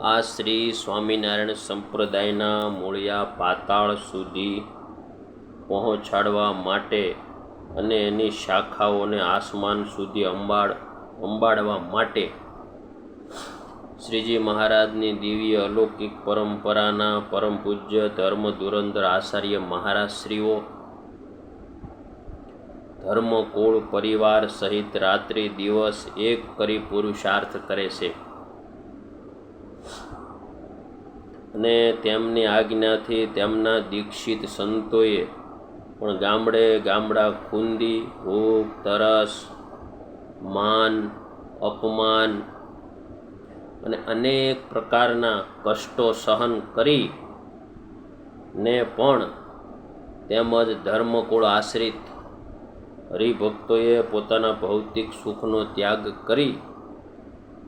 આ શ્રી સ્વામિનારાયણ સંપ્રદાયના મૂળિયા પાતાળ સુધી પહોંચાડવા માટે અને એની શાખાઓને આસમાન સુધી અંબાડ, અંબાડવા માટે શ્રીજી મહારાજની દિવ્ય અલૌકિક પરંપરાના પરમ પૂજ્ય ધર્મ ધુરંધર આચાર્ય મહારાજશ્રીઓ, ધર્મકુળ પરિવાર સહિત રાત્રિ દિવસ એક કરી પુરુષાર્થ કરે છે. અને તેમની આજ્ઞાથી તેમના દીક્ષિત સંતોએ પણ ગામડે ગામડા ખૂંદી ભૂખ તરસ, માન, અપમાન અને અનેક પ્રકારના કષ્ટો સહન કરી ને પણ તેમજ ધર્મકુળ આશ્રિત હરિભક્તોએ પોતાના ભૌતિક સુખનો ત્યાગ કરી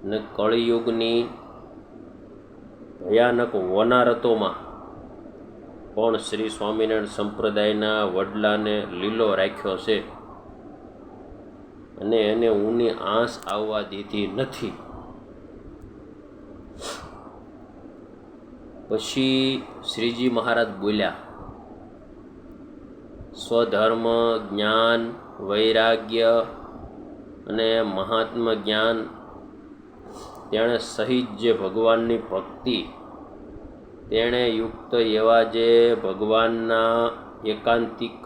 ને કળિયુગની ભયાનક વનારતોમાં. પણ શ્રી સ્વામિનારાયણ સંપ્રદાયના વડલાને લીલો રાખ્યો છે અને એને ઊની આંસ આવવા દીધી નથી. પછી શ્રીજી મહારાજ બોલ્યા, સ્વધર્મ, જ્ઞાન, વૈરાગ્ય અને મહાત્મ જ્ઞાન તેણે સહિત જે ભગવાનની ભક્તિ, તેણે યુક્ત એવા જે ભગવાનના એકાંતિક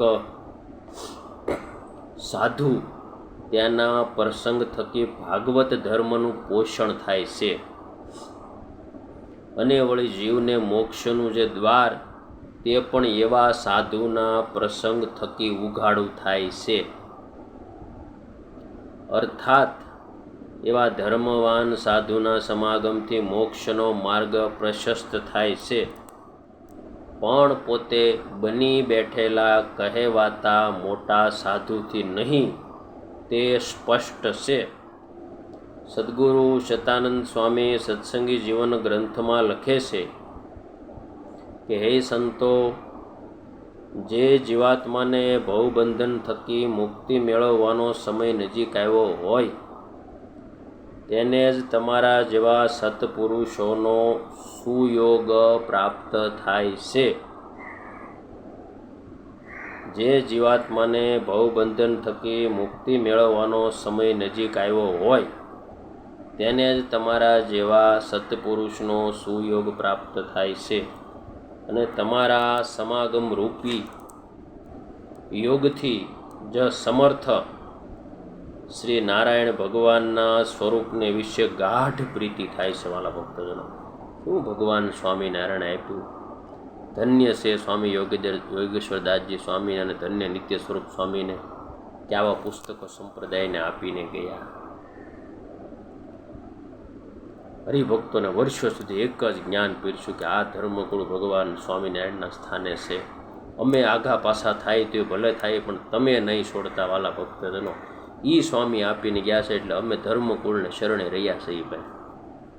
સાધુ તેના પ્રસંગ થકી ભાગવત ધર્મનું પોષણ થાય છે. અને વળી જીવને મોક્ષનું જે દ્વાર, તે પણ એવા સાધુના પ્રસંગ થકી ઉઘાડું થાય છે. અર્થાત એવા ધર્મવાન સાધુના સમાગમથી મોક્ષનો માર્ગ પ્રશસ્ત થાય છે. પણ પોતે બની બેઠેલા કહેવાતા મોટા સાધુથી નહીં, તે સ્પષ્ટ છે. સદગુરુ શતાનંદ સ્વામી સત્સંગી જીવન ગ્રંથમાં લખે છે કે, હે સંતો, જે જીવાત્માને ભવબંધન થકી મુક્તિ મેળવવાનો સમય નજીક આવ્યો હોય તેને જ તમારા જેવા સત્પુરુષોનો સુયોગ પ્રાપ્ત થાય છે. જે જીવાત્માને ભવબંધન થકી મુક્તિ મેળવવાનો સમય નજીક આવ્યો હોય, તેને જ તમારા જેવા સત્પુરુષનો સુયોગ પ્રાપ્ત થાય છે અને તમારા સમાગમ રૂપી યોગથી જ સમર્થ શ્રી નારાયણ ભગવાનના સ્વરૂપને વિશે ગાઢ પ્રીતિ થાય છે વાલા ભક્તજનો. શું ભગવાન સ્વામિનારાયણ આપ્યું? ધન્ય છે સ્વામી યોગેદર યોગેશ્વર દાસજી સ્વામી અને ધન્ય નિત્ય સ્વરૂપ સ્વામીને કે આવા પુસ્તકો સંપ્રદાયને આપીને ગયા. હરિભક્તોને વર્ષો સુધી એક જ જ્ઞાન પીરશું કે આ ધર્મકુળ ભગવાન સ્વામિનારાયણના સ્થાને છે. અમે આઘા પાછા થાય તે ભલે થાય પણ તમે નહીં છોડતા વાલા ભક્તજનો. એ સ્વામી આપીને ગયા છે એટલે અમે ધર્મકુળને શરણે રહ્યા છીએ ભાઈ.